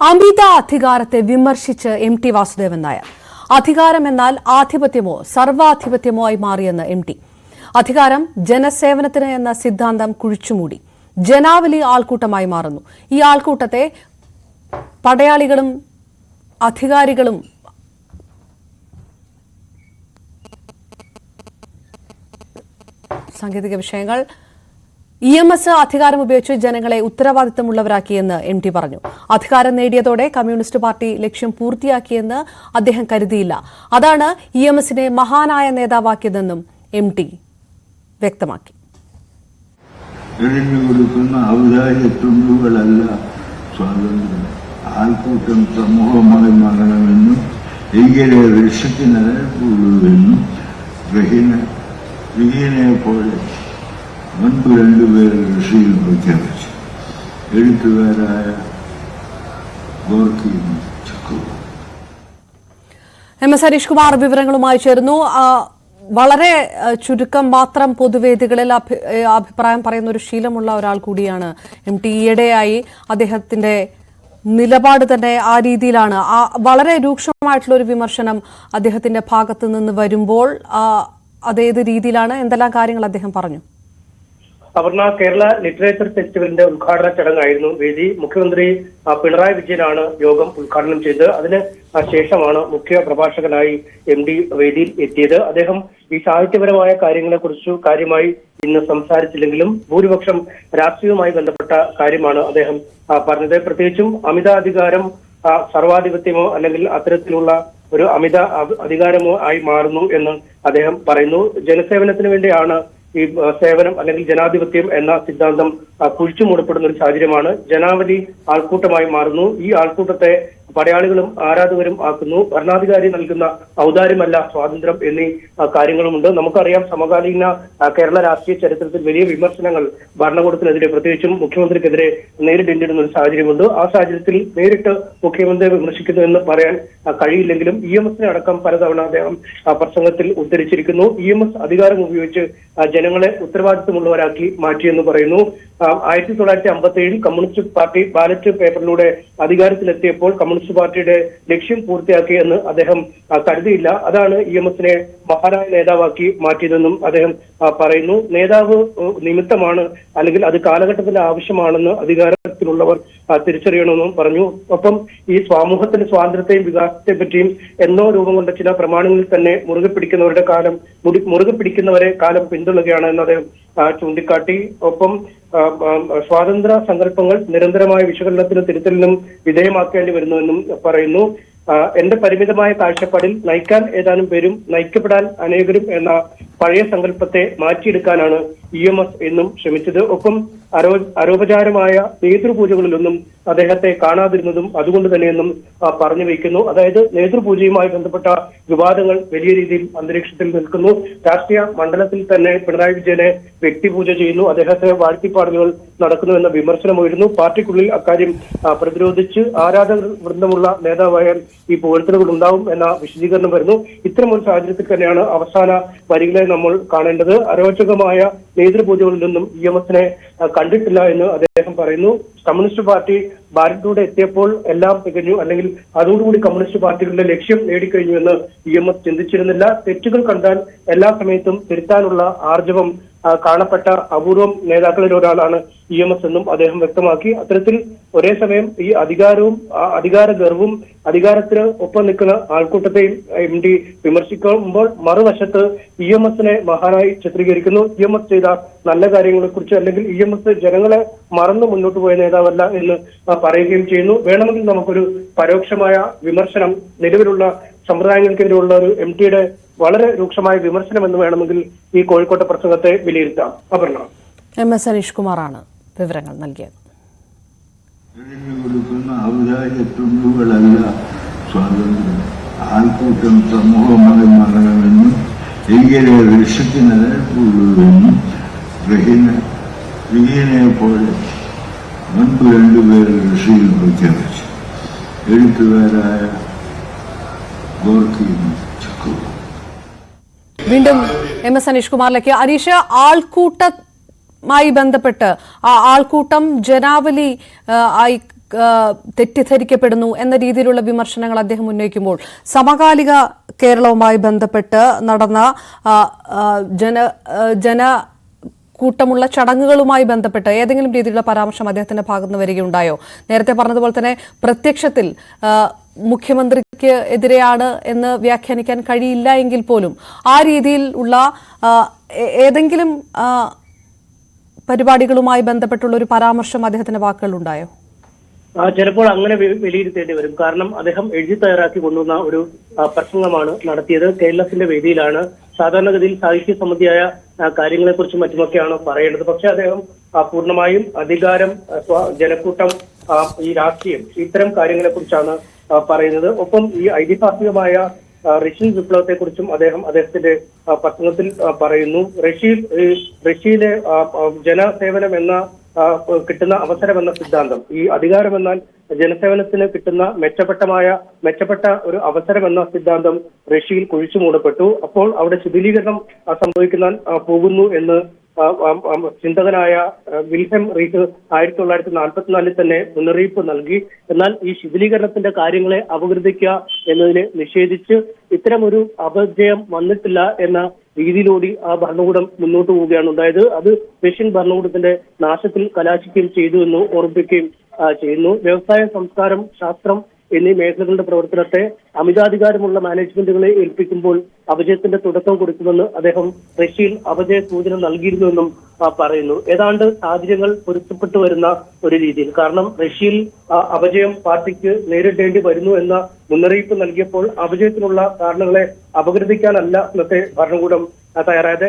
അമിത അധികാരത്തെ വിമർശിച്ച് M T Vasudevan Nair. അധികാരം എന്നാൽ ആധിപത്യമോ സർവാധിപത്യമോ ആയി മാറിയെന്ന് എം ടി. അധികാരം ജനസേവനത്തിന് എന്ന സിദ്ധാന്തം കുഴിച്ചുമൂടി. ജനാവലി ആൾക്കൂട്ടമായി മാറുന്നു. ഈ ആൾക്കൂട്ടത്തെ പടയാളികളും അധികാരികളും സാങ്കേതിക വിഷയങ്ങൾ ഇ എം എസ് അധികാരം ഉപയോഗിച്ച് ജനങ്ങളെ ഉത്തരവാദിത്തമുള്ളവരാക്കിയെന്ന് എം ടി പറഞ്ഞു. അധികാരം നേടിയതോടെ കമ്മ്യൂണിസ്റ്റ് പാർട്ടി ലക്ഷ്യം പൂർത്തിയാക്കിയെന്ന് അദ്ദേഹം കരുതിയില്ല. അതാണ് ഇ എം എസിനെ മഹാനായ നേതാവാക്കിയതെന്നും എം ടി വ്യക്തമാക്കി. ആൾക്കൂട്ടം സമൂഹമായി മാറണമെന്നും ഭീകരെ രക്ഷയ്ക്ക് റഹീന വിഹീനയെ പോലെ മുൻപ് രണ്ടുപേർ ഋഷിയിൽ പ്രഖ്യാപിച്ചു എഴുത്തുകാരായ ഗോർക്കിയും ചക്കുവും എം എസ് ഹരീഷ് കുമാർ വിവരങ്ങളുമായി ചേർന്നു വളരെ ചുരുക്കം മാത്രം പൊതുവേദികളിൽ അഭിപ്രായം പറയുന്ന ഒരു ശീലമുള്ള ഒരാൾ കൂടിയാണ് എം ടി ഈയിടെയായി അദ്ദേഹത്തിന്റെ നിലപാട് തന്നെ ആ രീതിയിലാണ്. വളരെ രൂക്ഷമായിട്ടുള്ള ഒരു വിമർശനം അദ്ദേഹത്തിന്റെ ഭാഗത്ത് നിന്ന് വരുമ്പോൾ അതേത് രീതിയിലാണ്? എന്തെല്ലാം കാര്യങ്ങൾ അദ്ദേഹം പറഞ്ഞു? അപർണ കേരള ലിറ്ററേച്ചർ ഫെസ്റ്റിവലിന്റെ ഉദ്ഘാടന ചടങ്ങായിരുന്നു. വേദി മുഖ്യമന്ത്രി പിണറായി വിജയനാണ് യോഗം ഉദ്ഘാടനം ചെയ്തത്. അതിന് ശേഷമാണ് മുഖ്യ പ്രഭാഷകനായി എം. ഡി. വേദിയിൽ എത്തിയത്. അദ്ദേഹം ഈ സാഹിത്യപരമായ കാര്യങ്ങളെക്കുറിച്ച് കാര്യമായി ഇന്ന് സംസാരിച്ചില്ലെങ്കിലും ഭൂരിപക്ഷം രാഷ്ട്രീയവുമായി ബന്ധപ്പെട്ട കാര്യമാണ് അദ്ദേഹം പറഞ്ഞത്. പ്രത്യേകിച്ചും അമിതാധികാരം സർവാധിപത്യമോ അല്ലെങ്കിൽ അത്തരത്തിലുള്ള ഒരു അമിത അധികാരമോ ആയി മാറുന്നു എന്ന് അദ്ദേഹം പറയുന്നു. ജനസേവനത്തിന് വേണ്ടിയാണ് ഈ സേവനം അല്ലെങ്കിൽ ജനാധിപത്യം എന്ന സിദ്ധാന്തം കുഴിച്ചു മൂടപ്പെടുന്ന ഒരു സാഹചര്യമാണ്. ജനാവലി ആൾക്കൂട്ടമായി മാറുന്നു. ഈ ആൾക്കൂട്ടത്തെ പടയാളികളും ആരാധകരും ആക്കുന്നു. ഭരണാധികാരി നൽകുന്ന ഔദാര്യമല്ല സ്വാതന്ത്ര്യം എന്നീ കാര്യങ്ങളുമുണ്ട്. നമുക്കറിയാം സമകാലീന കേരള രാഷ്ട്രീയ ചരിത്രത്തിൽ വലിയ വിമർശനങ്ങൾ ഭരണകൂടത്തിനെതിരെ പ്രത്യേകിച്ചും മുഖ്യമന്ത്രിക്കെതിരെ നേരിടേണ്ടിയിരുന്ന ഒരു സാഹചര്യമുണ്ട്. ആ സാഹചര്യത്തിൽ നേരിട്ട് മുഖ്യമന്ത്രിയെ വിമർശിക്കുന്നു എന്ന് പറയാൻ കഴിയില്ലെങ്കിലും ഇ എം എസിനെ അടക്കം പലതവണ അദ്ദേഹം പ്രസംഗത്തിൽ ഉദ്ധരിച്ചിരിക്കുന്നു. ഇ എം എസ് അധികാരം ഉപയോഗിച്ച് ജനങ്ങളെ ഉത്തരവാദിത്തമുള്ളവരാക്കി മാറ്റിയെന്ന് പറയുന്നു. ആയിരത്തി തൊള്ളായിരത്തി അമ്പത്തി ഏഴിൽ കമ്മ്യൂണിസ്റ്റ് പാർട്ടി ബാലറ്റ് പേപ്പറിലൂടെ അധികാരത്തിലെത്തിയപ്പോൾ കമ്മ്യൂണിസ്റ്റ് പാർട്ടിയുടെ ലക്ഷ്യം പൂർത്തിയാക്കി എന്ന് അദ്ദേഹം കരുതിയില്ല. അതാണ് ഇ എം എസിനെ മഹാനായ നേതാവാക്കി മാറ്റിയതെന്നും അദ്ദേഹം പറയുന്നു. നേതാവ് നിമിത്തമാണ് അല്ലെങ്കിൽ അത് കാലഘട്ടത്തിന്റെ ആവശ്യമാണെന്ന് അധികാരത്തിലുള്ളവർ തിരിച്ചറിയണമെന്നും പറഞ്ഞു. ഒപ്പം ഈ സമൂഹത്തിന്റെ സ്വാതന്ത്ര്യത്തെയും വികാസത്തെ പറ്റിയും എന്നോ രൂപം കൊണ്ട ചില പ്രമാണങ്ങളിൽ തന്നെ മുറുകെ പിടിക്കുന്നവരുടെ കാലം മുറുകെ പിടിക്കുന്നവരെ കാലം പിന്തുടരുകയാണ് എന്ന് അദ്ദേഹം ചൂണ്ടിക്കാട്ടി. ഒപ്പം സ്വാതന്ത്ര്യ സങ്കല്പങ്ങൾ നിരന്തരമായ വിശകലനത്തിനും തിരുത്തലിനും വിധേയമാക്കേണ്ടി വരുന്നുവെന്നും പറയുന്നു. എന്റെ പരിമിതമായ കാഴ്ചപ്പാടിൽ നയിക്കാൻ ഏതാനും പേരും നയിക്കപ്പെടാൻ അനേകരും എന്ന പഴയ സങ്കല്പത്തെ മാറ്റിയെടുക്കാനാണ് ഇ എം എസ് എന്നും ശ്രമിച്ചത്. ഒപ്പം അരോ അരോപചാരമായ നേതൃപൂജകളിലൊന്നും അദ്ദേഹത്തെ കാണാതിരുന്നതും അതുകൊണ്ട് തന്നെയെന്നും പറഞ്ഞു വയ്ക്കുന്നു. അതായത് നേതൃപൂജയുമായി ബന്ധപ്പെട്ട വിവാദങ്ങൾ വലിയ രീതിയിൽ അന്തരീക്ഷത്തിൽ നിൽക്കുന്നു. രാഷ്ട്രീയ മണ്ഡലത്തിൽ തന്നെ പിണറായി വിജയനെ വ്യക്തിപൂജ ചെയ്യുന്നു. അദ്ദേഹത്തെ വാഴ്ത്തിപ്പാടലുകൾ നടക്കുന്നു എന്ന വിമർശനം ഉയരുന്നു പാർട്ടിക്കുള്ളിൽ അക്കാര്യം പ്രതിരോധിച്ച് ആരാധക വൃന്ദമുള്ള നേതാവായ ഈ പുകഴ്ത്തലുകൾ ഉണ്ടാവും എന്ന വിശദീകരണം വരുന്നു. ഇത്തരം ഒരു സാഹചര്യത്തിൽ തന്നെയാണ് അവസാന വരികളെ നമ്മൾ കാണേണ്ടത് അരോചകമായ നേതൃപൂജകളിൽ നിന്നും ഇ എം എസിനെ കണ്ടിട്ടില്ല എന്ന് അദ്ദേഹം പറയുന്നു. കമ്മ്യൂണിസ്റ്റ് പാർട്ടി ഭാരതത്തിലൂടെ എത്തിയപ്പോൾ എല്ലാം തികഞ്ഞു. അല്ലെങ്കിൽ അതോടുകൂടി കമ്മ്യൂണിസ്റ്റ് പാർട്ടികളുടെ ലക്ഷ്യം നേടിക്കഴിഞ്ഞു എന്ന് ഇ എം എസ് ചിന്തിച്ചിരുന്നില്ല. തെറ്റുകൾ കണ്ടാൽ എല്ലാ സമയത്തും തിരുത്താനുള്ള ആർജവം കാണപ്പെട്ട അപൂർവം നേതാക്കളിൽ ഒരാളാണ് ഇ എം എസ് എന്നും അദ്ദേഹം വ്യക്തമാക്കി. അത്തരത്തിൽ ഒരേ സമയം ഈ അധികാരവും അധികാര ഗർവും അധികാരത്തിന് ഒപ്പം നിൽക്കുന്ന ആൾക്കൂട്ടത്തെയും എം ഡി വിമർശിക്കുമ്പോൾ മറുവശത്ത് ഇ എം എസിനെ മഹാനായി ചിത്രീകരിക്കുന്നു. ഇ എം എസ് ചെയ്ത നല്ല കാര്യങ്ങളെ കുറിച്ച് അല്ലെങ്കിൽ ഇ എം എസ് ജനങ്ങളെ മറന്നു മുന്നോട്ട് പോയ നേതാവല്ല എന്ന് പറയുകയും ചെയ്യുന്നു. വേണമെങ്കിൽ നമുക്കൊരു പരോക്ഷമായ വിമർശനം നിലവിലുള്ള സമ്പ്രദായങ്ങൾക്കെതിരെയുള്ള ഒരു എം ടിയുടെ വളരെ രൂക്ഷമായ വിമർശനം എന്ന് വേണമെങ്കിൽ ഈ കോഴിക്കോട്ടെ പ്രസംഗത്തെ വിലയിരുത്താം. അപർണ. എം എസ് അനീഷ് കുമാറാണ് വിവരങ്ങൾ നൽകിയത്. കൊടുക്കുന്ന ഔദാര്യ തുണ്ടുകളല്ല സ്വാതന്ത്ര്യം. ആൾക്കൂട്ടം സമൂഹമായി മാറണമെന്നും ഭീകരെ രക്ഷയ്ക്ക് നിലനിൽപ്പുള്ളൂവെന്നും റഹീന വിഹീനയെ പോലെ മുൻപ് രണ്ടുപേർ ഋഷിയിൽ പ്രഖ്യാപിച്ചു. എഴുത്തുകാരായ ഗോർക്കിയും വീണ്ടും എം എസ് അനീഷ് കുമാറിലേക്ക്. അനീഷ് ആൾക്കൂട്ടമായി ബന്ധപ്പെട്ട് ആ ആൾക്കൂട്ടം ജനാവലി ആയി തെറ്റിദ്ധരിക്കപ്പെടുന്നു എന്ന രീതിയിലുള്ള വിമർശനങ്ങൾ അദ്ദേഹം ഉന്നയിക്കുമ്പോൾ സമകാലിക കേരളവുമായി ബന്ധപ്പെട്ട് നടന്ന ജന ജന കൂട്ടമുള്ള ചടങ്ങുകളുമായി ബന്ധപ്പെട്ട് ഏതെങ്കിലും രീതിയിലുള്ള പരാമർശം അദ്ദേഹത്തിന്റെ ഭാഗത്ത് നിന്ന് വരികയുണ്ടായോ? നേരത്തെ പറഞ്ഞതുപോലെ തന്നെ പ്രത്യക്ഷത്തിൽ മുഖ്യമന്ത്രിക്ക് എതിരെയാണ് എന്ന് വ്യാഖ്യാനിക്കാൻ കഴിയില്ല എങ്കിൽ പോലും ആ രീതിയിൽ ഉള്ള ഏതെങ്കിലും പരിപാടികളുമായി ബന്ധപ്പെട്ടുള്ള ഒരു പരാമർശം അദ്ദേഹത്തിന്റെ വാക്കുകൾ ഉണ്ടായോ ചിലപ്പോൾ അങ്ങനെ വിലയിരുത്തേണ്ടി വരും. കാരണം അദ്ദേഹം എഴുതി തയ്യാറാക്കി കൊണ്ടുവന്ന ഒരു പ്രസംഗമാണ് നടത്തിയത്. കേരളത്തിന്റെ വേദിയിലാണ്. സാധാരണഗതിയിൽ സാഹിത്യ സംബന്ധിയായ കാര്യങ്ങളെക്കുറിച്ച് മറ്റുമൊക്കെയാണ് പറയേണ്ടത്. പക്ഷെ അദ്ദേഹം പൂർണമായും അധികാരം ജനക്കൂട്ടം ഈ രാഷ്ട്രീയം ഇത്തരം കാര്യങ്ങളെക്കുറിച്ചാണ് പറയുന്നത്. ഒപ്പം ഈ ഐതിഹാസികമായ റഷ്യൻ വിപ്ലവത്തെ കുറിച്ചും അദ്ദേഹം അദ്ദേഹത്തിന്റെ പത്രത്തിൽ പറയുന്നു. റഷ്യയിൽ റഷ്യയിലെ ജനസേവനം എന്ന കിട്ടുന്ന അവസരമെന്ന സിദ്ധാന്തം. ഈ അധികാരം എന്നാൽ ജനസേവനത്തിന് കിട്ടുന്ന മെച്ചപ്പെട്ടമായ മെച്ചപ്പെട്ട ഒരു അവസരമെന്ന സിദ്ധാന്തം റഷ്യയിൽ കുഴിച്ചു മൂടപ്പെട്ടു. അപ്പോൾ അവിടെ ശിഥിലീകരണം സംഭവിക്കാൻ പോകുന്നു എന്ന് ചിന്തകനായ വിൽഹം റീസ് ആയിരത്തി തൊള്ളായിരത്തി നാൽപ്പത്തിനാലിൽ തന്നെ മുന്നറിയിപ്പ് നൽകി. എന്നാൽ ഈ ശിഥിലീകരണത്തിന്റെ കാര്യങ്ങളെ അപകീർത്തിക്കുക എന്നതിനെ നിഷേധിച്ച് ഇത്തരമൊരു അപജയം വന്നിട്ടില്ല എന്ന രീതിയിലൂടെ ആ ഭരണകൂടം മുന്നോട്ട് പോവുകയാണ്. ഉണ്ടായത് അത് റഷ്യൻ ഭരണകൂടത്തിന്റെ നാശത്തിൽ കലാശിക്കുകയും ചെയ്തു എന്ന് ഓർമ്മിപ്പിക്കുകയും ചെയ്യുന്നു. വ്യവസായ സംസ്കാരം ശാസ്ത്രം എന്നീ മേഖലകളുടെ പ്രവർത്തനത്തെ അമിതാധികാരമുള്ള മാനേജ്മെന്റുകളെ ഏൽപ്പിക്കുമ്പോൾ അപജയത്തിന്റെ തുടക്കം കൊടുക്കുമെന്ന് അദ്ദേഹം റഷ്യയിൽ അപജയ സൂചന നൽകിയിരുന്നുവെന്നും പറയുന്നു. ഏതാണ്ട് സാഹചര്യങ്ങൾ പൊരുത്തപ്പെട്ടു വരുന്ന ഒരു രീതിയിൽ. കാരണം റഷ്യയിൽ അപജയം പാർട്ടിക്ക് നേരിടേണ്ടി വരുന്നു എന്ന മുന്നറിയിപ്പ് നൽകിയപ്പോൾ അപജയത്തിനുള്ള കാരണങ്ങളെ അപകീർത്തിക്കാനല്ല ഇന്നത്തെ ഭരണകൂടം തയ്യാറായത്.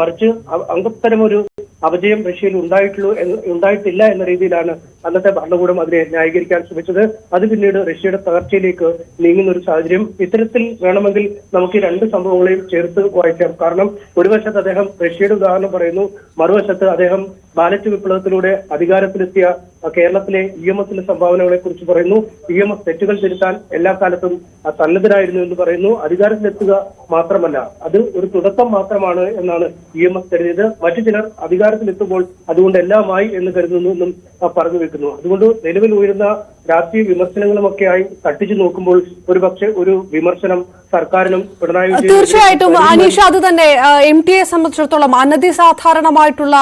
മറിച്ച് അംഗത്തരമൊരു അപജയം റഷ്യയിൽ ഉണ്ടായിട്ടുള്ളൂ ഉണ്ടായിട്ടില്ല എന്ന രീതിയിലാണ് അന്നത്തെ ഭരണകൂടം അതിനെ ന്യായീകരിക്കാൻ ശ്രമിച്ചത്. അത് പിന്നീട് റഷ്യയുടെ തകർച്ചയിലേക്ക് നീങ്ങുന്ന ഒരു സാഹചര്യം ഇത്തരത്തിൽ വേണമെങ്കിൽ നമുക്ക് രണ്ട് സംഭവങ്ങളെയും ചേർത്ത് വായിക്കാം. കാരണം ഒരു വശത്ത് അദ്ദേഹം റഷ്യയുടെ ഉദാഹരണം പറയുന്നു മറുവശത്ത് അദ്ദേഹം ബാലറ്റ് വിപ്ലവത്തിലൂടെ അധികാരത്തിലെത്തിയ കേരളത്തിലെ ഇ എം എസിന്റെ സംഭാവനകളെ കുറിച്ച് പറയുന്നു. ഇ എം എസ് തെറ്റുകൾ തിരുത്താൻ എല്ലാ കാലത്തും സന്നദ്ധരായിരുന്നു എന്ന് പറയുന്നു. അധികാരത്തിലെത്തുക മാത്രമല്ല അത് ഒരു തുടക്കം മാത്രമാണ് എന്നാണ് ഇ എം എസ് കരുതിയത്. മറ്റു ചിലർ അധികാരത്തിലെത്തുമ്പോൾ അതുകൊണ്ട് എല്ലാമായി എന്ന് കരുതുന്നു എന്നും പറഞ്ഞു വെക്കുന്നു. അതുകൊണ്ട് നിലവിൽ ഉയരുന്ന രാഷ്ട്രീയ വിമർശനങ്ങളുമൊക്കെയായി തട്ടിച്ചു നോക്കുമ്പോൾ ഒരു പക്ഷേ ഒരു വിമർശനം സർക്കാരിനും പിണറായി വിജയൻ തീർച്ചയായിട്ടും അനീഷ അത് തന്നെ എം ടി എ സംബന്ധിച്ചിടത്തോളം അനധിസാധാരണമായിട്ടുള്ള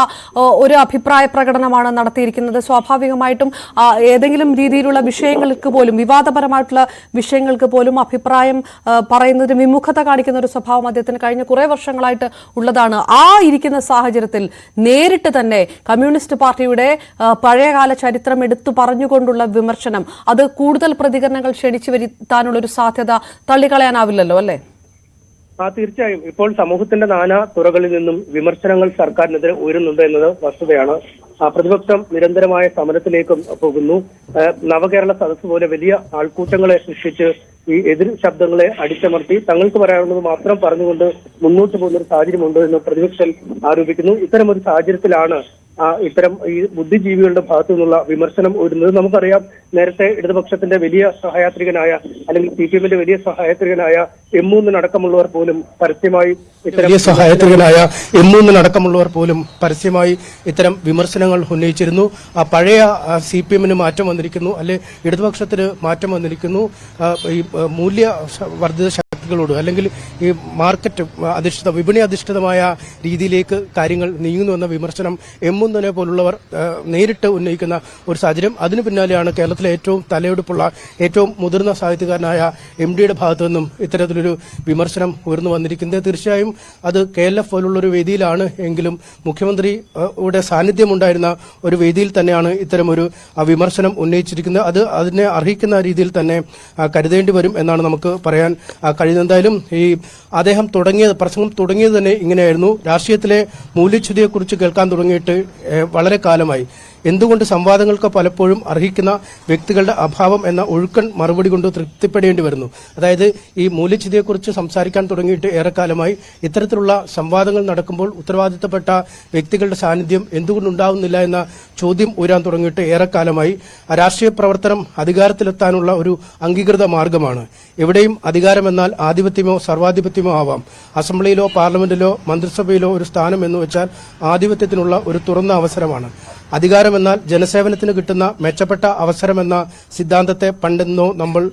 ഒരു അഭിപ്രായ പ്രകടനമാണ് നടത്തിയിരിക്കുന്നത്. സ്വാഭാവികമായിട്ടും ഏതെങ്കിലും രീതിയിലുള്ള വിഷയങ്ങൾക്ക് പോലും വിവാദപരമായിട്ടുള്ള വിഷയങ്ങൾക്ക് പോലും അഭിപ്രായം പറയുന്നതിന് വിമുഖത കാണിക്കുന്ന ഒരു സ്വഭാവം അദ്ദേഹത്തിന് കഴിഞ്ഞ കുറെ വർഷങ്ങളായിട്ട് ഉള്ളതാണ്. ആ ഇരിക്കുന്ന സാഹചര്യത്തിൽ നേരിട്ട് തന്നെ കമ്മ്യൂണിസ്റ്റ് പാർട്ടിയുടെ പഴയകാല ചരിത്രം എടുത്തു പറഞ്ഞുകൊണ്ടുള്ള വിമർശനം അത് കൂടുതൽ പ്രതികരണങ്ങൾ ക്ഷണിച്ചു വരുത്താനുള്ള ഒരു സാധ്യത തള്ളിക്കളയാനാവില്ലല്ലോ അല്ലേ? ആ തീർച്ചയായും. ഇപ്പോൾ സമൂഹത്തിന്റെ നാനാ തുറകളിൽ നിന്നും വിമർശനങ്ങൾ സർക്കാരിനെതിരെ ഉയരുന്നുണ്ട് എന്നത് വസ്തുതയാണ്. പ്രതിപക്ഷം നിരന്തരമായ സമരത്തിലേക്കും പോകുന്നു. നവകേരള സദസ് പോലെ വലിയ ആൾക്കൂട്ടങ്ങളെ സൃഷ്ടിച്ച് ഈ എതിർ ശബ്ദങ്ങളെ അടിച്ചമർത്തി തങ്ങൾക്ക് പറയാനുള്ളത് മാത്രം പറഞ്ഞുകൊണ്ട് മുന്നോട്ട് പോകുന്ന ഒരു സാഹചര്യമുണ്ട് എന്ന് പ്രതിപക്ഷം ആരോപിക്കുന്നു. ഇത്തരം ഒരു സാഹചര്യത്തിലാണ് ഇത്തരം ഈ ബുദ്ധിജീവികളുടെ ഭാഗത്തു നിന്നുള്ള വിമർശനം ഉയരുന്നത്. നമുക്കറിയാം നേരത്തെ ഇടതുപക്ഷത്തിന്റെ വലിയ സഹയാത്രികനായ അല്ലെങ്കിൽ സി പി എമ്മിന്റെ വലിയ സഹയാത്രികനായ എമ്മൂന്നിനടക്കമുള്ളവർ പോലും പരസ്യമായി വലിയ സഹായത്രികനായ എമ്മൂന്നിനടക്കമുള്ളവർ പോലും പരസ്യമായി ഇത്തരം വിമർശനങ്ങൾ ഉന്നയിച്ചിരുന്നു. ആ പഴയ സി പി എമ്മിന് മാറ്റം വന്നിരിക്കുന്നു. അല്ലെ ഇടതുപക്ഷത്തിന് മാറ്റം വന്നിരിക്കുന്നു. ഈ മൂല്യ വർദ്ധിത ശക്തികളോട് അല്ലെങ്കിൽ ഈ മാർക്കറ്റ് അധിഷ്ഠിത വിപണി അധിഷ്ഠിതമായ രീതിയിലേക്ക് കാര്യങ്ങൾ നീങ്ങുന്നു എന്ന വിമർശനം എമ്മൂന്നിനെ പോലുള്ളവർ നേരിട്ട് ഉന്നയിക്കുന്ന ഒരു സാഹചര്യം. അതിനു പിന്നാലെയാണ് കേരളത്തിലെ ഏറ്റവും തലയെടുപ്പുള്ള ഏറ്റവും മുതിർന്ന സാഹിത്യകാരനായ എം ഡിയുടെ ഭാഗത്തു നിന്നും ഇത്തരത്തിലൊരു വിമർശനം ഉയർന്നു വന്നിരിക്കുന്നത്. തീർച്ചയായും അത് കെ എൽ എഫ് പോലുള്ളൊരു വേദിയിലാണ് എങ്കിലും മുഖ്യമന്ത്രിയുടെ സാന്നിധ്യമുണ്ടായിരുന്ന ഒരു വേദിയിൽ തന്നെയാണ് ഇത്തരമൊരു വിമർശനം ഉന്നയിച്ചിരിക്കുന്നത്. അത് അതിനെ അർഹിക്കുന്ന രീതിയിൽ തന്നെ കരുതേണ്ടി വരും എന്നാണ് നമുക്ക് പറയാൻ കഴിയുന്നത്. എന്തായാലും ഈ അദ്ദേഹം തുടങ്ങിയത് പ്രസംഗം തുടങ്ങിയത് തന്നെ ഇങ്ങനെയായിരുന്നു. രാഷ്ട്രീയത്തിലെ മൂല്യച്യുതിയെക്കുറിച്ച് കേൾക്കാൻ തുടങ്ങിയിട്ട് വളരെ കാലമായി. എന്തുകൊണ്ട് സംവാദങ്ങൾക്ക് പലപ്പോഴും അർഹിക്കുന്ന വ്യക്തികളുടെ അഭാവം എന്ന ഒഴുക്കൻ മറുപടി കൊണ്ട് തൃപ്തിപ്പെടേണ്ടി വരുന്നു? അതായത് ഈ മൂല്യച്യുതിയെക്കുറിച്ച് സംസാരിക്കാൻ തുടങ്ങിയിട്ട് ഏറെക്കാലമായി ഇത്തരത്തിലുള്ള സംവാദങ്ങൾ നടക്കുമ്പോൾ ഉത്തരവാദിത്തപ്പെട്ട വ്യക്തികളുടെ സാന്നിധ്യം എന്തുകൊണ്ടുണ്ടാവുന്നില്ല എന്ന ചോദ്യം ഉയരാൻ തുടങ്ങിയിട്ട് ഏറെക്കാലമായി രാഷ്ട്രീയ പ്രവർത്തനം അധികാരത്തിലെത്താനുള്ള ഒരു അംഗീകൃത മാർഗമാണ്. എവിടെയും അധികാരമെന്നാൽ ആധിപത്യമോ സർവാധിപത്യമോ ആവാം. അസംബ്ലിയിലോ പാർലമെന്റിലോ മന്ത്രിസഭയിലോ ഒരു സ്ഥാനം എന്ന് വെച്ചാൽ ആധിപത്യത്തിനുള്ള ഒരു തുറന്ന അവസരമാണ്. അധികാരമെന്നാൽ ജനസേവനത്തിന് കിട്ടുന്ന മെച്ചപ്പെട്ട അവസരമെന്ന സിദ്ധാന്തത്തെ പണ്ടെന്നോ നമ്മൾ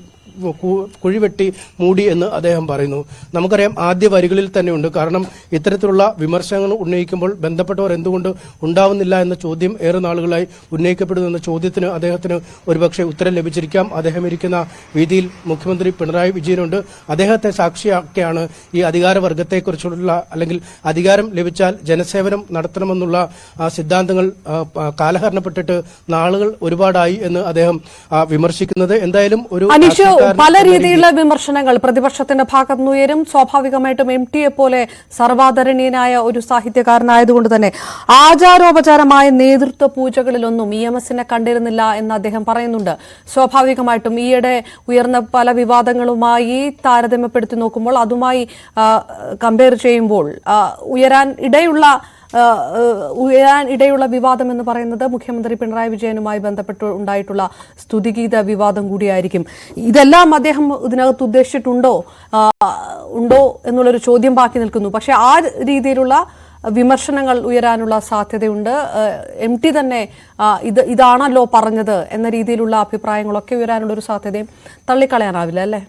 കുഴിവെട്ടി മൂടി എന്ന് അദ്ദേഹം പറയുന്നു. നമുക്കറിയാം ആദ്യ വരികളിൽ തന്നെയുണ്ട്. കാരണം ഇത്തരത്തിലുള്ള വിമർശനങ്ങൾ ഉന്നയിക്കുമ്പോൾ ബന്ധപ്പെട്ടവർ എന്തുകൊണ്ട് ഉണ്ടാവുന്നില്ല എന്ന ചോദ്യം ഏറെ നാളുകളായി ഉന്നയിക്കപ്പെടുന്നു എന്ന ചോദ്യത്തിന് അദ്ദേഹത്തിന് ഒരുപക്ഷെ ഉത്തരം ലഭിച്ചിരിക്കാം. അദ്ദേഹം ഇരിക്കുന്ന വീതിയിൽ മുഖ്യമന്ത്രി പിണറായി വിജയനുണ്ട്. അദ്ദേഹത്തെ സാക്ഷിയാക്കിയാണ് ഈ അധികാരവർഗത്തെക്കുറിച്ചുള്ള അല്ലെങ്കിൽ അധികാരം ലഭിച്ചാൽ ജനസേവനം നടത്തണമെന്നുള്ള സിദ്ധാന്തങ്ങൾ കാലഹരണപ്പെട്ടിട്ട് നാളുകൾ ഒരുപാടായി എന്ന് അദ്ദേഹം വിമർശിക്കുന്നത്. എന്തായാലും ഒരു പല രീതിയിലുള്ള വിമർശനങ്ങൾ പ്രതിപക്ഷത്തിന്റെ ഭാഗത്തുനിന്ന് ഉയരും. സ്വാഭാവികമായിട്ടും എം ടിയെ പോലെ സർവാധരണീയനായ ഒരു സാഹിത്യകാരനായതുകൊണ്ട് തന്നെ ആചാരോപചാരമായ നേതൃത്വ പൂജകളിലൊന്നും ഇ എം എസിനെ കണ്ടിരുന്നില്ല എന്ന് അദ്ദേഹം പറയുന്നുണ്ട്. സ്വാഭാവികമായിട്ടും ഈയിടെ ഉയർന്ന പല വിവാദങ്ങളുമായി താരതമ്യപ്പെടുത്തി നോക്കുമ്പോൾ അതുമായി കമ്പയർ ചെയ്യുമ്പോൾ ഉയരാൻ ഇടയുള്ള ഉയരാൻ ഇടയുള്ള വിവാദം എന്ന് പറയുന്നത് മുഖ്യമന്ത്രി പിണറായി വിജയനുമായി ബന്ധപ്പെട്ട് ഉണ്ടായിട്ടുള്ള സ്തുതിഗീത വിവാദം കൂടിയായിരിക്കും. ഇതെല്ലാം അദ്ദേഹം ഇതിനകത്ത് ഉദ്ദേശിച്ചിട്ടുണ്ടോ? ഉണ്ടോ എന്നുള്ളൊരു ചോദ്യം ബാക്കി നിൽക്കുന്നു. പക്ഷേ ആ രീതിയിലുള്ള വിമർശനങ്ങൾ ഉയരാനുള്ള സാധ്യതയുണ്ട്. എം ടി തന്നെ ഇത് ഇതാണല്ലോ പറഞ്ഞത് എന്ന രീതിയിലുള്ള അഭിപ്രായങ്ങളൊക്കെ ഉയരാനുള്ള ഒരു സാധ്യതയും തള്ളിക്കളയാനാവില്ല അല്ലേ?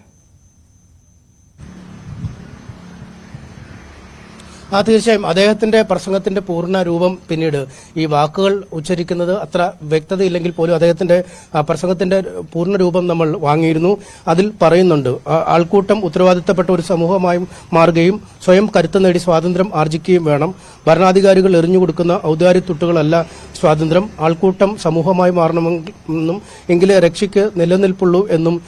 ആ തീർച്ചയായും അദ്ദേഹത്തിന്റെ പ്രസംഗത്തിന്റെ പൂർണ രൂപം പിന്നീട് ഈ വാക്കുകൾ ഉച്ചരിക്കുന്നത് അത്ര വ്യക്തതയില്ലെങ്കിൽ പോലും അദ്ദേഹത്തിന്റെ പ്രസംഗത്തിന്റെ പൂർണ രൂപം നമ്മൾ വാങ്ങിയിരുന്നു. അതിൽ പറയുന്നുണ്ട് ആൾക്കൂട്ടം ഉത്തരവാദിത്തപ്പെട്ട ഒരു സമൂഹമായി മാറുകയും സ്വയം കരുത്ത് നേടി സ്വാതന്ത്ര്യം ആർജിക്കുകയും വേണം. ഭരണാധികാരികൾ എറിഞ്ഞുകൊടുക്കുന്ന ഔദാര്യത്തുട്ടുകളല്ല സ്വാതന്ത്ര്യം. ആൾക്കൂട്ടം സമൂഹമായി മാറണമെന്നും എങ്കിലേ രക്ഷയ്ക്ക് നിലനിൽപ്പുള്ളൂ എന്നും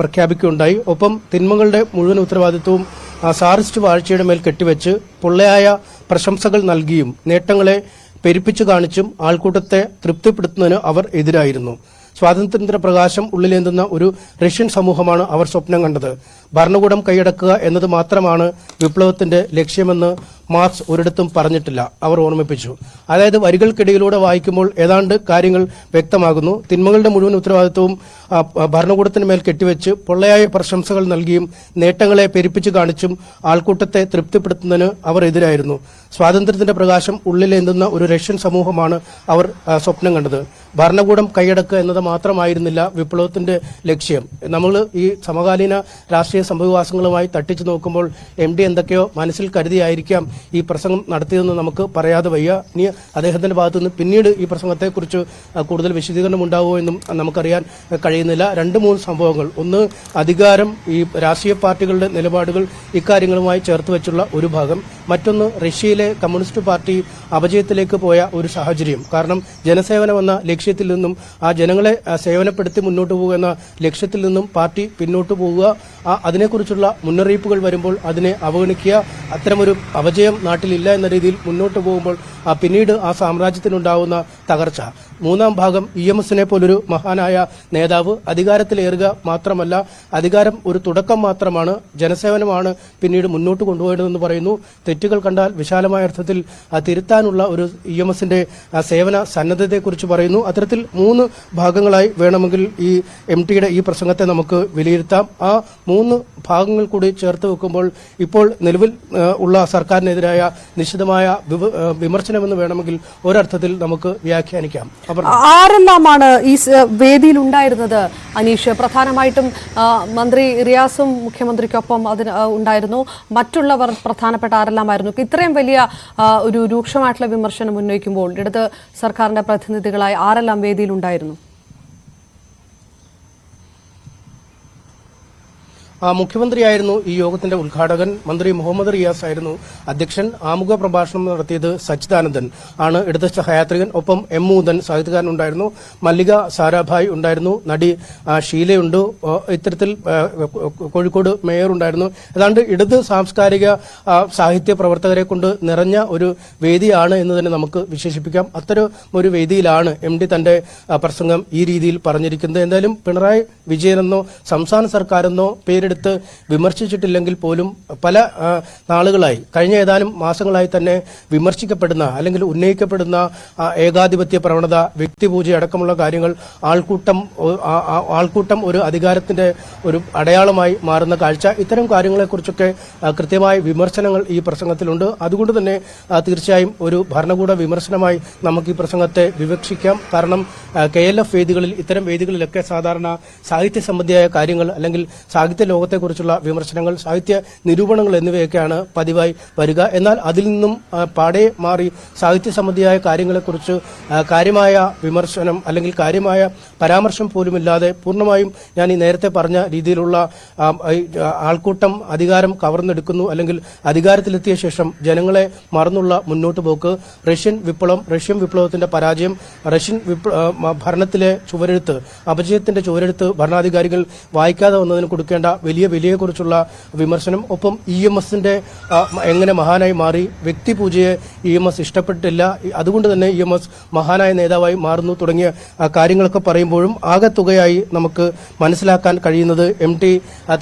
പ്രഖ്യാപിക്കുകയുണ്ടായി. ഒപ്പം തിന്മകളുടെ മുഴുവൻ ഉത്തരവാദിത്വവും സാറിസ്റ്റ് വാഴ്ചയുടെ മേൽ കെട്ടിവെച്ച് പൊള്ളയായ പ്രശംസകൾ നൽകിയും നേട്ടങ്ങളെ പെരുപ്പിച്ചു കാണിച്ചും ആൾക്കൂട്ടത്തെ തൃപ്തിപ്പെടുത്തുന്നതിന് അവർ എതിരായിരുന്നു. സ്വാതന്ത്ര്യ പ്രകാശം ഉള്ളിലേന്തുന്ന ഒരു റഷ്യൻ സമൂഹമാണ് അവർ സ്വപ്നം കണ്ടത്. ഭരണകൂടം കൈയടക്കുക എന്നത് മാത്രമാണ് വിപ്ലവത്തിന്റെ ലക്ഷ്യമെന്ന് മാർക്സ് ഒരിടത്തും പറഞ്ഞിട്ടില്ല. അവർ ഓർമ്മിപ്പിച്ചു. അതായത് വരികൾക്കിടയിലൂടെ വായിക്കുമ്പോൾ ഏതാണ്ട് കാര്യങ്ങൾ വ്യക്തമാകുന്നു. തിന്മകളുടെ മുഴുവൻ ഉത്തരവാദിത്വവും ഭരണകൂടത്തിന് മേൽ കെട്ടിവെച്ച് പൊള്ളയായ പ്രശംസകൾ നൽകിയും നേട്ടങ്ങളെ പെരുപ്പിച്ചു കാണിച്ചും ആൾക്കൂട്ടത്തെ തൃപ്തിപ്പെടുത്തുന്നതിന് അവർ എതിരായിരുന്നു. സ്വാതന്ത്ര്യത്തിന്റെ പ്രകാശം ഉള്ളിലെന്തുന്ന ഒരു റഷ്യൻ സമൂഹമാണ് അവർ സ്വപ്നം കണ്ടത്. ഭരണകൂടം കൈയടക്കുക എന്നത് മാത്രമായിരുന്നില്ല വിപ്ലവത്തിന്റെ ലക്ഷ്യം. നമ്മൾ ഈ സമകാലീന രാഷ്ട്രീയ സംഭവവാസങ്ങളുമായി തട്ടിച്ചു നോക്കുമ്പോൾ എം ഡി എന്തൊക്കെയോ മനസ്സിൽ കരുതിയായിരിക്കാം ഈ പ്രസംഗം നടത്തിയതെന്ന് നമുക്ക് പറയാതെ വയ്യ. ഇനി അദ്ദേഹത്തിന്റെ ഭാഗത്തു നിന്ന് പിന്നീട് ഈ പ്രസംഗത്തെക്കുറിച്ച് കൂടുതൽ വിശദീകരണം ഉണ്ടാവുമോ എന്നും നമുക്കറിയാൻ കഴിയുന്നില്ല. രണ്ട് മൂന്ന് സംഭവങ്ങൾ. ഒന്ന് അധികാരം ഈ രാഷ്ട്രീയ പാർട്ടികളുടെ നിലപാടുകൾ ഇക്കാര്യങ്ങളുമായി ചേർത്ത് വെച്ചുള്ള ഒരു ഭാഗം. മറ്റൊന്ന് റഷ്യയിലെ കമ്മ്യൂണിസ്റ്റ് പാർട്ടി അപജയത്തിലേക്ക് പോയ ഒരു സാഹചര്യം. കാരണം ജനസേവനം എന്ന ലക്ഷ്യത്തിൽ നിന്നും ആ ജനങ്ങളെ സേവനപ്പെടുത്തി മുന്നോട്ട് പോകുക എന്ന ലക്ഷ്യത്തിൽ നിന്നും പാർട്ടി പിന്നോട്ട് പോവുക അതിനെക്കുറിച്ചുള്ള മുന്നറിയിപ്പുകൾ വരുമ്പോൾ അതിനെ അവഗണിക്കുക. അത്തരമൊരു അപജയം നാട്ടിലില്ല എന്ന രീതിയിൽ മുന്നോട്ട് പോകുമ്പോൾ പിന്നീട് ആ സാമ്രാജ്യത്തിനുണ്ടാവുന്ന തകർച്ച. മൂന്നാം ഭാഗം ഇ എം എസിനെ പോലൊരു മഹാനായ നേതാവ് അധികാരത്തിലേറുക മാത്രമല്ല അധികാരം ഒരു തുടക്കം മാത്രമാണ് ജനസേവനമാണ് പിന്നീട് മുന്നോട്ട് കൊണ്ടുപോയതെന്ന് പറയുന്നു. തെറ്റുകൾ കണ്ടാൽ വിശാലമായ അർത്ഥത്തിൽ തിരുത്താനുള്ള ഒരു ഇ എം എസിന്റെ സേവന സന്നദ്ധതയെക്കുറിച്ച് പറയുന്നു. അത്തരത്തിൽ മൂന്ന് ഭാഗങ്ങളായി വേണമെങ്കിൽ ഈ എം ടിയുടെ ഈ പ്രസംഗത്തെ നമുക്ക് വിലയിരുത്താം. ആ മൂന്ന് ഭാഗങ്ങൾ കൂടി ചേർത്ത് വെക്കുമ്പോൾ ഇപ്പോൾ നിലവിൽ ഉള്ള സർക്കാരിനെതിരായ നിശ്ചിതമായ വിമർശനമെന്ന് വേണമെങ്കിൽ ഒരർത്ഥത്തിൽ നമുക്ക് വ്യാഖ്യാനിക്കാം. ആരെല്ലാമാണ് ഈ വേദിയിൽ ഉണ്ടായിരുന്നത് അനീഷ് പ്രധാനമായിട്ടും മന്ത്രി റിയാസും മുഖ്യമന്ത്രിക്കൊപ്പം അതിന് ഉണ്ടായിരുന്നു. മറ്റുള്ളവർ പ്രധാനപ്പെട്ട ആരെല്ലാമായിരുന്നു? ഇത്രയും വലിയ ഒരു രൂക്ഷമായിട്ടുള്ള വിമർശനം ഉന്നയിക്കുമ്പോൾ ഇടത് സർക്കാരിന്റെ പ്രതിനിധികളായി ആരെല്ലാം വേദിയിൽ ഉണ്ടായിരുന്നു മുഖ്യമന്ത്രിയായിരുന്നു ഈ യോഗത്തിന്റെ ഉദ്ഘാടകൻ. മന്ത്രി മുഹമ്മദ് റിയാസ് ആയിരുന്നു അധ്യക്ഷൻ. ആമുഖ പ്രഭാഷണം നടത്തിയത് സച്ചിദാനന്ദൻ ആണ്. ഇടത് സഹയാത്രികൻ ഒപ്പം എം മൂതൻ സാഹിത്യകാരൻ ഉണ്ടായിരുന്നു. മല്ലിക സാരാഭായ് ഉണ്ടായിരുന്നു. നടി ഷീലയുണ്ട്. ഇത്തരത്തിൽ കോഴിക്കോട് മേയർ ഉണ്ടായിരുന്നു. ഏതാണ്ട് ഇടത് സാംസ്കാരിക സാഹിത്യ പ്രവർത്തകരെ കൊണ്ട് നിറഞ്ഞ ഒരു വേദിയാണ് എന്ന് തന്നെ നമുക്ക് വിശേഷിപ്പിക്കാം. അത്തരം ഒരു വേദിയിലാണ് എം ഡി തന്റെ പ്രസംഗം ഈ രീതിയിൽ പറഞ്ഞിരിക്കുന്നത്. എന്തായാലും പിണറായി വിജയനെന്നോ സംസ്ഥാന സർക്കാരെന്നോ പേര് പേരെടുത്ത് വിമർശിച്ചിട്ടില്ലെങ്കിൽ പോലും പല നാളുകളായി കഴിഞ്ഞ ഏതാനും മാസങ്ങളായി തന്നെ വിമർശിക്കപ്പെടുന്ന അല്ലെങ്കിൽ ഉന്നയിക്കപ്പെടുന്ന ഏകാധിപത്യ പ്രവണത വ്യക്തിപൂജ അടക്കമുള്ള കാര്യങ്ങൾ ആൾക്കൂട്ടം ആൾക്കൂട്ടം ഒരു അധികാരത്തിന്റെ ഒരു അടയാളമായി മാറുന്ന കാഴ്ച. ഇത്തരം കാര്യങ്ങളെക്കുറിച്ചൊക്കെ കൃത്യമായ വിമർശനങ്ങൾ ഈ പ്രസംഗത്തിലുണ്ട്. അതുകൊണ്ട് തന്നെ തീർച്ചയായും ഒരു ഭരണകൂട വിമർശനമായി നമുക്ക് ഈ പ്രസംഗത്തെ വിവക്ഷിക്കാം. കാരണം കെ എൽ എഫ് വേദികളിൽ ഇത്തരം വേദികളിലൊക്കെ സാധാരണ സാഹിത്യ സംബന്ധിയായ കാര്യങ്ങൾ അല്ലെങ്കിൽ സാഹിത്യ ലോകത്തെക്കുറിച്ചുള്ള വിമർശനങ്ങൾ സാഹിത്യ നിരൂപണങ്ങൾ എന്നിവയൊക്കെയാണ് പതിവായി വരിക. എന്നാൽ അതിൽ നിന്നും പാടെ മാറി സാഹിത്യ സംബന്ധിയായ കാര്യങ്ങളെക്കുറിച്ച് കാര്യമായ വിമർശനം അല്ലെങ്കിൽ കാര്യമായ പരാമർശം പോലുമില്ലാതെ പൂർണമായും ഞാൻ ഈ നേരത്തെ പറഞ്ഞ രീതിയിലുള്ള ആൾക്കൂട്ടം അധികാരം കവർന്നെടുക്കുന്നു അല്ലെങ്കിൽ അധികാരത്തിലെത്തിയ ശേഷം ജനങ്ങളെ മറന്നുള്ള മുന്നോട്ട് പോക്ക്. റഷ്യൻ വിപ്ലവം റഷ്യൻ വിപ്ലവത്തിന്റെ പരാജയം റഷ്യൻ ഭരണത്തിലെ ചുവരെഴുത്ത് അപജയത്തിന്റെ ചുവരെഴുത്ത് ഭരണാധികാരികൾ വായിക്കാതെ വന്നതിന് കൊടുക്കേണ്ട വലിയ വിലയെക്കുറിച്ചുള്ള വിമർശനം. ഒപ്പം ഇ എം എസിന്റെ എങ്ങനെ മഹാനായി മാറി വ്യക്തിപൂജയെ ഇ എം എസ് ഇഷ്ടപ്പെട്ടില്ല അതുകൊണ്ട് തന്നെ ഇ എം എസ് മഹാനായ നേതാവായി മാറുന്നു തുടങ്ങിയ കാര്യങ്ങളൊക്കെ പറയുമ്പോഴും ആകെ തുകയായി നമുക്ക് മനസ്സിലാക്കാൻ കഴിയുന്നത് എം ടി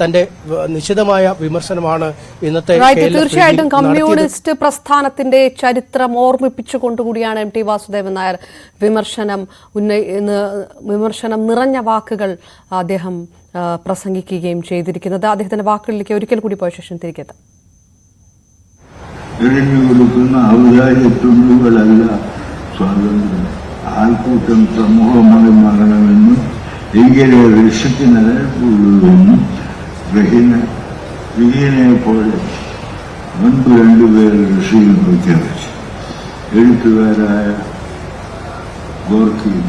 തന്റെ നിശിതമായ വിമർശനമാണ് ഇന്നത്തെ തീർച്ചയായിട്ടും കമ്മ്യൂണിസ്റ്റ് പ്രസ്ഥാനത്തിന്റെ ചരിത്രം ഓർമ്മിപ്പിച്ചുകൊണ്ടുകൂടിയാണ് എം ടി വാസുദേവൻ നായർ വിമർശനം ഉന്നയി വിമർശനം നിറഞ്ഞ വാക്കുകൾ അദ്ദേഹം പ്രസംഗിക്കുകയും പ്രസംഗിക്കുകയും ചെയ്തിരിക്കുന്നത്. അദ്ദേഹത്തിന്റെ വാക്കുകളിലേക്ക് ഒരിക്കൽ കൂടി പോയ ശേഷം തിരികെത്താം സ്വാതന്ത്ര്യം. ആൾക്കൂട്ടം സമൂഹമായി മാറണമെന്നും എങ്കിലേ ഋഷിക്ക് നിലനിൽപ്പുള്ളൂവെന്നും റഹീന റഹീനെ പോലെ മുൻപ് രണ്ടുപേർ ഋഷിയിൽ പ്രഖ്യാപിച്ചു എഴുത്തുകാരായ ഗോർക്കിയും